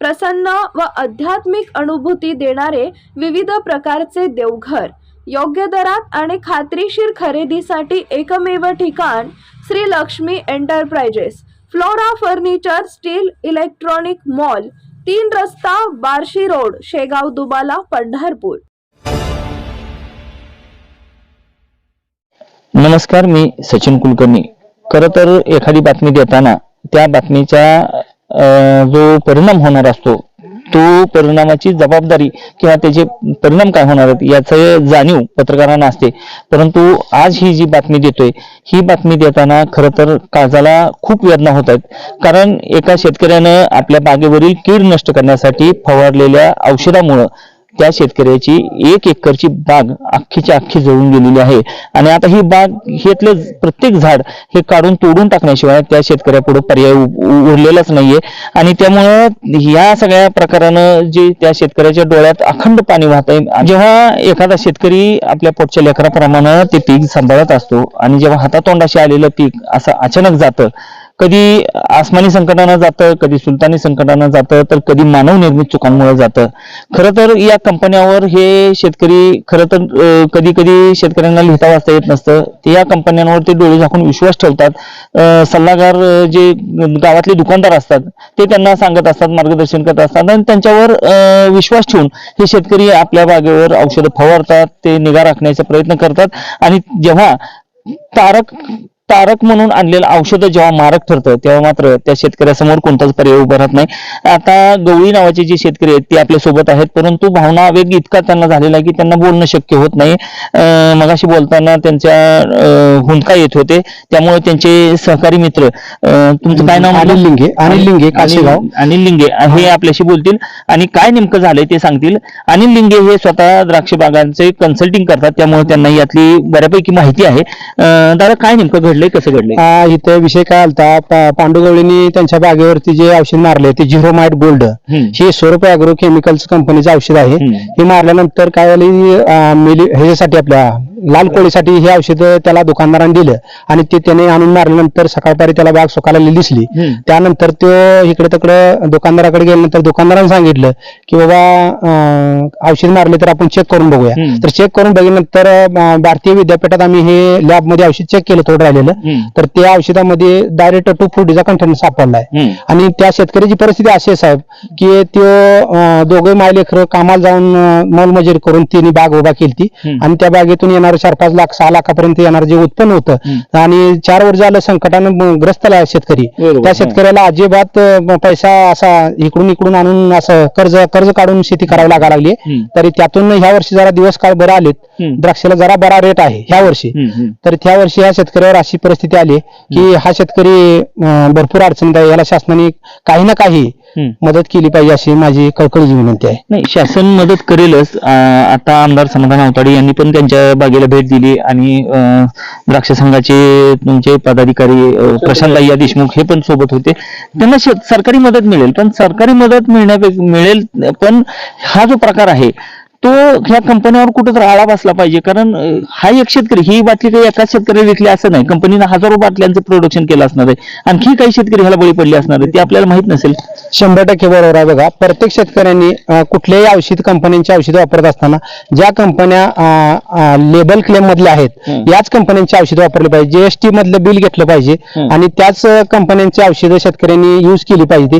प्रसन्न व आध्यात्मिक अनुभूती देणारे विविध प्रकारचे देवघर. योग्य दरात आणि खात्रीशीर खरेदीसाठी एकमेव ठिकाण Shri Lakshmi enterprises. Flora furniture steel electronic mall तीन रस्ता बार्शी रोड शेगाव दुबाला पंढरपूर. नमस्कार मी सचिन कुलकर्णी. खरं तर एखादी बातमी देताना त्या बातमीच्या जो परिणाम होणार असतो तो परिणामाची जबाबदारी किंवा त्याचे परिणाम काय होणार आहेत याचं जाणीव पत्रकारांना असते. परंतु आज ही जी बातमी देतोय ही बातमी देताना खरं तर काळजाला खूप वेदना होत आहेत. कारण एका शेतकऱ्यानं आपल्या बागेवरील कीड नष्ट करण्यासाठी फवारलेल्या औषधामुळं त्या शेतकऱ्याची एक एकरची बाग अख्खीच्या अख्खी जळून गेलेली आहे. आणि आता ही बाग हेतलं प्रत्येक झाड हे काढून तोडून टाकण्याशिवाय त्या शेतकऱ्यापुढे पर्याय उरलेलाच नाहीये. आणि त्यामुळं या सगळ्या प्रकारानं जे त्या शेतकऱ्याच्या डोळ्यात अखंड पाणी वाहत आहे जेव्हा एखादा शेतकरी आपल्या पोटच्या लेकराप्रमाणे ते पीक सांभाळत असतो आणि जेव्हा हातातोंडाशी आलेलं पीक असं अचानक जातं कधी आसमानी संकटानं जातं कधी सुलतानी संकटानं जातं तर कधी मानव निर्मित चुकांमुळे जातं. खरं तर या कंपन्यावर हे शेतकरी खरं तर कधी कधी शेतकऱ्यांना लिहिता वाचता येत नसतं. ते या कंपन्यांवर ते डोळे झाकून विश्वास ठेवतात. सल्लागार जे गावातले दुकानदार असतात ते त्यांना सांगत असतात मार्गदर्शन करत असतात आणि त्यांच्यावर विश्वास ठेवून हे शेतकरी आपल्या बागेवर औषधं फवारतात ते निगा राखण्याचा प्रयत्न करतात. आणि जेव्हा तारक तारक म्हणून आणलेलं औषध जेव्हा मारक ठरतं तेव्हा मात्र त्या शेतकऱ्यासमोर कोणताच पर्याय उभा राहत नाही. आता गवळी नावाचे जे शेतकरी आहेत ते आपल्यासोबत आहेत परंतु भावना वेग इतका त्यांना झालेला आहे की त्यांना बोलणं शक्य होत नाही. मगाशी बोलताना त्यांच्या हुंदका येत होते त्यामुळे त्यांचे सहकारी मित्र तुमचं काय नाव अनिल लिंगे अनिल लिंगे काशेगाव. अनिल लिंगे हे आपल्याशी बोलतील. आणि काय नेमकं झालंय ते सांगतील. अनिल लिंगे हे स्वतः द्राक्ष बागांचे कन्सल्टिंग करतात त्यामुळे त्यांना यातली बऱ्यापैकी माहिती आहे. दादा काय नेमकं घडलंय कसं घडलंय आ, इथे विषय काय आलता पा- पांडुगवळींनी त्यांच्या बागेवरती जे औषध मारले ते झिरो माइट गोल्ड. हे स्वरूप अॅग्रो केमिकल्स कंपनीचं औषध आहे. हे मारल्यानंतर काय झालं आ, मिली ह्याच्यासाठी आपल्या लाल कोळीसाठी हे औषध त्याला दुकानदारांनी दिलं आणि ते त्याने आणून मारल्यानंतर सकाळपारी त्याला बाग सुकायला दिसली. त्यानंतर तो इकडे तिकडे दुकानदाराकडे गेल्यानंतर दुकानदाराने सांगितलं की बाबा औषध मारले तर आपण चेक करून बघूया. तर चेक करून बघितल्यानंतर भारतीय विद्यापीठात आम्ही हे लॅबमध्ये औषध चेक केलं थोडं राहिलेलं. तर त्या औषधामध्ये डायरेक्ट टू फुटीचा कंटेंट सापडलाय. आणि त्या शेतकऱ्याची परिस्थिती अशी आहे साहेब की तो दोघे माय लेकर कामाला जाऊन मोलमजुरी करून तिने बाग उभा केली. आणि त्या बागेतून येणारं चार पाच लाख सहा लाखापर्यंत येणारं जे उत्पन्न होतं. आणि चार वर्ष झालं संकटानं ग्रस्त शेतकरी त्या. शेतकऱ्याला अजिबात पैसा असा इकडून इकडून आणून असं कर्ज कर्ज काढून शेती करावी लागायला लागली. तरी त्यातून ह्या वर्षी जरा दिवस काळ बरं आलेत. द्राक्षाला जरा बरा रेट आहे ह्या वर्षी. तर त्या वर्षी ह्या शेतकऱ्यावर अशी परिस्थिती आली की हा शेतकरी भरपूर अडचणीत आहे याला शासनाने काही ना काही. मदत केली पाहिजे अशी माझी कळकळीची विनंती आहे. नाही शासन मदत करेलच. आता आमदार समाधान अवताडे यांनी पण त्यांच्या बागेला भेट दिली आणि द्राक्ष संघाचे तुमचे पदाधिकारी प्रशांत अय्या देशमुख हे पण सोबत होते. त्यांना सरकारी मदत मिळेल पण सरकारी मदत मिळण्यापेक्षा मिळेल पण हा जो प्रकार आहे तो ह्या कंपन्यावर कुठेतरी आळा बसला पाहिजे. कारण हा एक शेतकरी ही बाटली काही एकाच शेतकरी विकली असं नाही. कंपनीनं हजारो बाटल्यांचं प्रोडक्शन केलं असणार आहे. आणखी काही शेतकरी ह्याला बळी पडले असणार आहे ते आपल्याला माहीत नसेल. शंभर टक्के बरोबर आहे बघा. प्रत्येक शेतकऱ्यांनी कुठल्याही औषध कंपन्यांची औषधं वापरत असताना ज्या कंपन्या लेबल क्लेम मधल्या आहेत. याच कंपन्यांची औषधं वापरली पाहिजे. जीएसटी मधलं बिल घेतलं पाहिजे. आणि त्याच कंपन्यांची औषधं शेतकऱ्यांनी युज केली पाहिजे.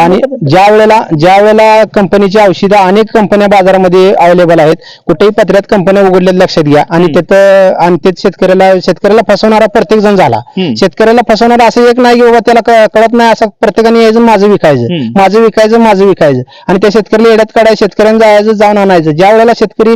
आणि ज्या वेळेला ज्या वेळेला कंपनीची औषधं अनेक कंपन्या बाजारामध्ये अवेलेबल आहेत कुठेही पत्र्यात कंपन्या उघडल्यात लक्षात घ्या आणि. तिथं आणि ते शेतकऱ्याला शेतकऱ्याला फसवणारा प्रत्येक जण झाला. शेतकऱ्याला फसवणारा असं एक नाही बाबा त्याला कळत नाही असं प्रत्येकाने यायचं माझं विकायचं. माझं विकायचं माझं विकायचं आणि त्या शेतकऱ्याला येड्यात काढायचं शेतकऱ्यांना जायचं जाऊन आणायचं ज्या वेळेला शेतकरी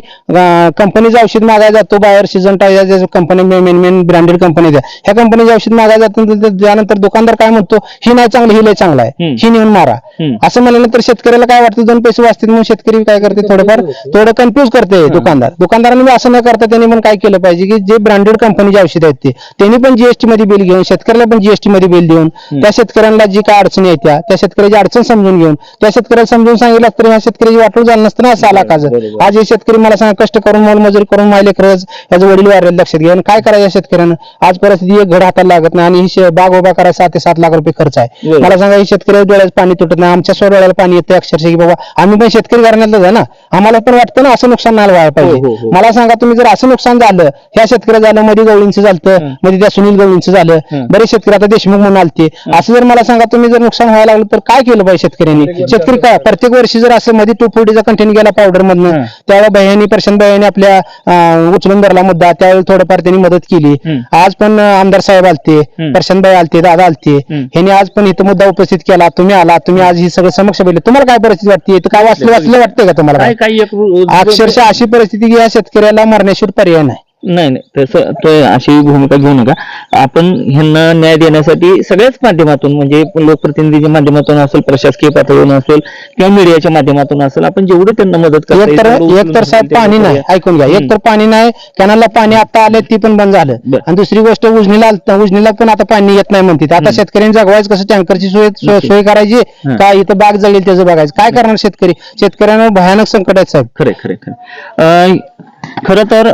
कंपनीचं औषध मागायला जातो बाहेर season tie company main main branded company द्या ह्या कंपनीचं औषध मागायला जातो तर ते- त्यानंतर दुकानदार काय म्हणतो ही नाही चांगली ही लय चांगला आहे. ही नेऊन मारा. असं म्हणल्यानंतर शेतकऱ्याला काय वाटतं दोन पैसे वाचतील म्हणून शेतकरी काय करते थोडंफार थोडं कन्फ्युज करते दुकानदार. दुकानदारांनी असं न करता त्यांनी पण काय केलं पाहिजे की जे ब्रँडेड कंपनीचे औषध आहेत ते त्यांनी पण जीएसटी मध्ये बिल घेऊन शेतकऱ्याला पण जीएसटी मध्ये बिल देऊन त्या शेतकऱ्यांना जी काय अडचणी येत्या त्या शेतकऱ्याची अडचण समजून घेऊन त्या शेतकऱ्याला समजून सांगितलं तर ह्या शेतकऱ्याची वाटून झालं नसतं ना असं बरोबर. आज हे शेतकरी मला सांगा कष्ट करून मोलमजुरी करून माहिले खरंच याचं वडील वारले लक्षात घ्या आणि काय करायचं या शेतकऱ्यानं? आज परिस्थिती एक घड हाताला लागत नाही आणि ही बाग उभा करायला सात ते सात लाख रुपये खर्च आहे. मला सांगा ही शेतकरी डोळ्यात पाणी तुटत नाही. आमच्या स्वर डोळ्याला पाणी येतं अक्षरशः की बाबा आम्ही पण शेतकरी घराण्यातलं ना. आम्हाला पण वाटतं ना असं नुकसान नाही व्हायला हो, हो, पाहिजे हो. मला सांगा तुम्ही जर असं नुकसान झालं ह्या शेतकऱ्या झालं मध्ये गवळींचं झालं हं. मध्ये त्या सुनील गवळींचं झालं हं. बरेच शेतकरी आता देशमुख म्हणून आलते असं जर मला सांगा तुम्ही जर नुकसान व्हायला लागलं तर काय केलं पाहिजे शेतकऱ्यांनी शेतकरी काय प्रत्येक वर्षी जर असं मध्ये टू फोर्टीचा कंटेंट गेला पावडर मधनं हं. त्यावेळेला बहिणी प्रशांत बहिणी आपल्या अं, उचलून धरला मुद्दा त्यावेळी थोडंफार त्यांनी मदत केली हं. आज पण अं, आमदार साहेब आलते हं. प्रशांत भाई आलते दादा आलते हं. ह्यांनी आज पण इथं मुद्दा उपस्थित केला तुम्ही आला तुम्ही आज ही सगळं समक्ष बघितलं तुम्हाला काय परिस्थिती वाटते इथं काय वाचलं वाचलं वाटतंय का तुम्हाला काय एक अक्षरशः अशी परिस्थिती की या शेतकऱ्याला मरण्याशिवाय पर्याय नाही. नाही नाही. तसं तो अशी भूमिका घेऊ नका. आपण ह्यांना न्याय देण्यासाठी सगळ्याच माध्यमातून म्हणजे लोकप्रतिनिधीच्या माध्यमातून असेल प्रशासकीय पातळीवरून असेल किंवा मीडियाच्या माध्यमातून असेल आपण जेवढं त्यांना मदत करता एक तर साहेब पाणी नाही. ऐकून घ्या. एक तर पाणी नाही कॅनलला पाणी आता आले ती पण बंद झालं. आणि दुसरी गोष्ट उजनीला उजनीला पण आता पाणी येत नाही म्हणते. आता शेतकऱ्यांनी जगवायचं कसं? टँकरची सोय सोय करायची. का इथं बाग जळेल त्याचं बघायचं. काय करणार शेतकरी? शेतकऱ्यांना भयानक संकट आहेत साहेब. खरे खरे खरे खर तर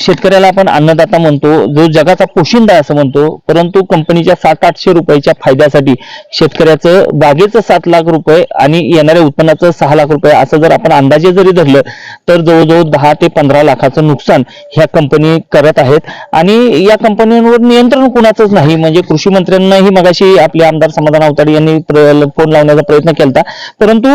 शेतकऱ्याला आपण अन्नदाता म्हणतो जो जगाचा पोशिंदा असं म्हणतो परंतु कंपनीच्या सात आठशे रुपयाच्या फायद्यासाठी शेतकऱ्याचं बागेचं सात लाख रुपये आणि येणाऱ्या उत्पन्नाचं सहा लाख रुपये असं जर आपण अंदाजे जरी धरलं तर जवळजवळ दहा ते पंधरा लाखाचं नुकसान ह्या कंपनी करत आहेत. आणि या कंपन्यांवर नियंत्रण कुणाचंच नाही. म्हणजे कृषी मंत्र्यांनाही मगाशी आपले आमदार समाधान अवताडे यांनी फोन लावण्याचा प्रयत्न केला परंतु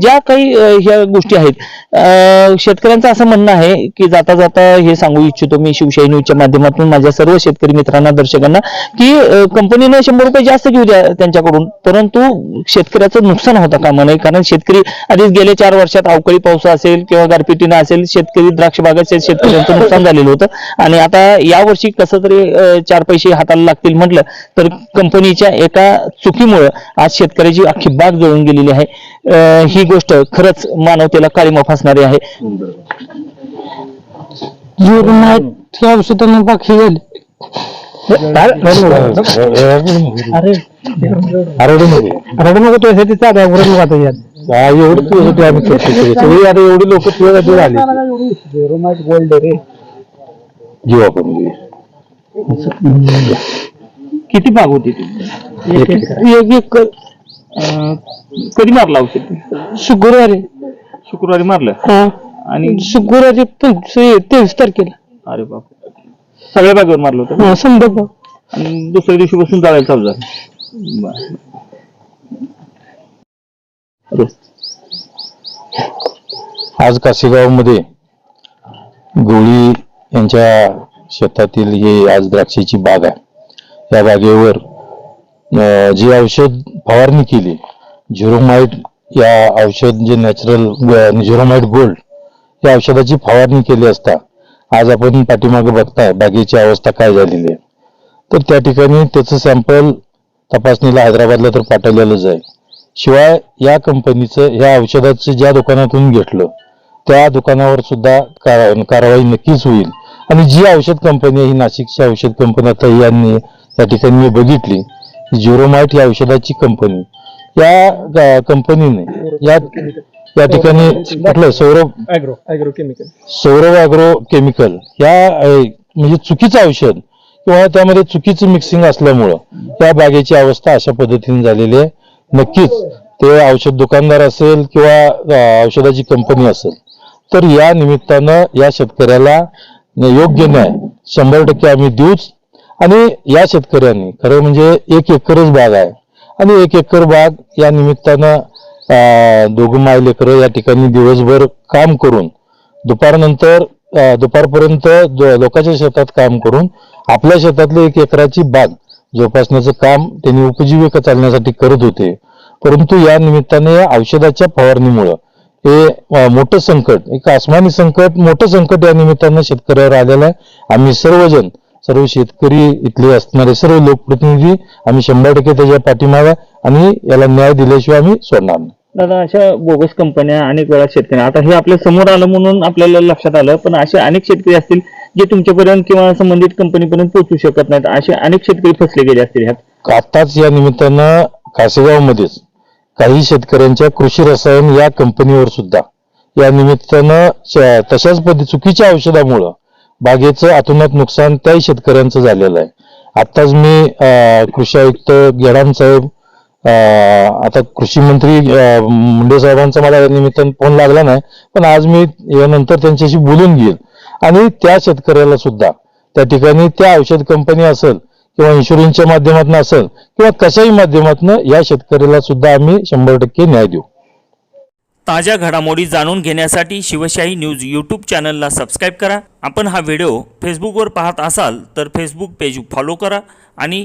ज्या काही ह्या गोष्टी आहेत शेतकऱ्यांचं असं म्हणणं आहे की जाता जाता हे सांगू इच्छितो मी शिवशाही न्यूजच्या माध्यमातून माझ्या सर्व शेतकरी मित्रांना दर्शकांना की कंपनीने शंभर रुपये जास्त घेऊ द्या त्यांच्याकडून. परंतु शेतकऱ्याचं नुकसान होता कामा नये कारण शेतकरी आधीच गेल्या चार वर्षात अवकाळी पाऊस असेल किंवा गारपिटीनं असेल शेतकरी द्राक्ष बागाचे शेतकऱ्यांचं नुकसान झालेलं होतं. आणि आता यावर्षी कसं तरी चार पैसे हाताला लागतील म्हटलं तर कंपनीच्या एका चुकीमुळं आज शेतकऱ्याची अख्खी बाग जळून गेलेली आहे. ही गोष्ट खरंच मानवतेला काळीमा फासणारी आहे. औषधांना बाकी झाली रडू नको तुझ्यासाठी चालू आहे रडू आता यात एवढी तुझ्यासाठी आम्ही चर्चा केली सगळी आता एवढी लोक तुझ्यासाठी झाली गोल्ड रे घेऊ आपण घेऊ. किती बाग होती ती एक एक कधी मारला औषध शुक्रवारी शुक्रवारी मारलं हा आणि शुक्रवारी तेवीस तारखेला. अरे बाप सगळ्या बागेवर मारलं होतं हा आणि दुसऱ्या दिवशीपासून जाळायला चालू झालं. बरं. अरे, आज कासेगावमध्ये गवळी यांच्या शेतातील ही आज द्राक्षाची बाग आहे. या बागेवर अं, जी औषध फवारणी केली झिरोमाइट या औषध जे नॅचरल झिरोमाइट गोल्ड या औषधाची फवारणी केली असता आज आपण पाठीमागे बघताय बागेची अवस्था काय झालेली आहे. तर त्या ठिकाणी त्याचं सॅम्पल तपासणीला हैदराबादला तर पाठवलेलंच आहे. शिवाय या कंपनीचं या औषधाचं ज्या दुकानातून घेतलं त्या दुकानावर सुद्धा कारवाई नक्कीच होईल. आणि जी औषध कंपनी आहे ही नाशिकची औषध कंपनी आता यांनी या ठिकाणी मी बघितली झिरोमाइट या औषधाची कंपनी या कंपनीने या या ठिकाणी कुठलं Saurabh agro agro chemical Saurabh agro chemical अ, म्हणजे चुकीचं औषध किंवा त्यामध्ये चुकीचं मिक्सिंग असल्यामुळं त्या बागेची अवस्था अशा पद्धतीने झालेली आहे. नक्कीच ते औषध दुकानदार असेल किंवा अ, औषधाची कंपनी असेल तर या निमित्तानं या शेतकऱ्याला योग्य न्याय शंभर टक्के आम्ही देऊच आणि या शेतकऱ्यांनी खरं म्हणजे एक एकरच बाग आहे आणि एक एकर बाग या निमित्तानं दोघं माय लेकरं या ठिकाणी दिवसभर काम करून दुपारनंतर दुपारपर्यंत लोकांच्या शेतात काम करून आपल्या शेतातली एक एकराची बाग जोपासण्याचं काम त्यांनी उपजीविका चालण्यासाठी करत होते. परंतु या निमित्ताने औषधाच्या फवारणीमुळं हे मोठं संकट एक आसमानी संकट मोठं संकट या निमित्तानं शेतकऱ्यावर आलेलं आहे. आम्ही सर्वजण सर्व शेतकरी इथले असणारे सर्व लोकप्रतिनिधी आम्ही शंभर टक्के त्याच्या पाठीमागा आणि याला न्याय दिल्याशिवाय आम्ही सोडणार नाही. दादा अशा बोगस कंपन्या अनेक वेळा शेतकरी आता हे आपल्यासमोर आलं म्हणून आपल्याला लक्षात आलं पण असे अनेक शेतकरी असतील जे तुमच्यापर्यंत किंवा संबंधित कंपनीपर्यंत पोहोचू शकत नाहीत. असे अनेक शेतकरी फसले गेले असतील ह्यात. आताच या निमित्तानं कासेगावमध्येच काही शेतकऱ्यांच्या कृषी रसायन या कंपनीवर सुद्धा या निमित्तानं तशाच पद्धती चुकीच्या औषधामुळं बागेचं अतोनात नुकसान त्याही शेतकऱ्यांचं झालेलं आहे. आताच मी कृषी आयुक्त गेडाम साहेब आता कृषी मंत्री मुंडे साहेबांचा मला निमित्तान निमित्तानं फोन लागला नाही पण आज मी यानंतर त्यांच्याशी बोलून घेईल. आणि त्या शेतकऱ्याला सुद्धा त्या ठिकाणी त्या औषध कंपनी असेल किंवा इन्शुरन्सच्या माध्यमातून असेल किंवा कशाही माध्यमातून या शेतकऱ्याला सुद्धा आम्ही शंभर टक्के न्याय देऊ. ताज्या घडामोडी जाणून घेण्यासाठी शिवशाही न्यूज यूट्यूब चॅनलला सबस्क्राईब करा. आपण हा व्हिडिओ फेसबुकवर पाहत असाल तर फेसबुक पेज फॉलो करा आणि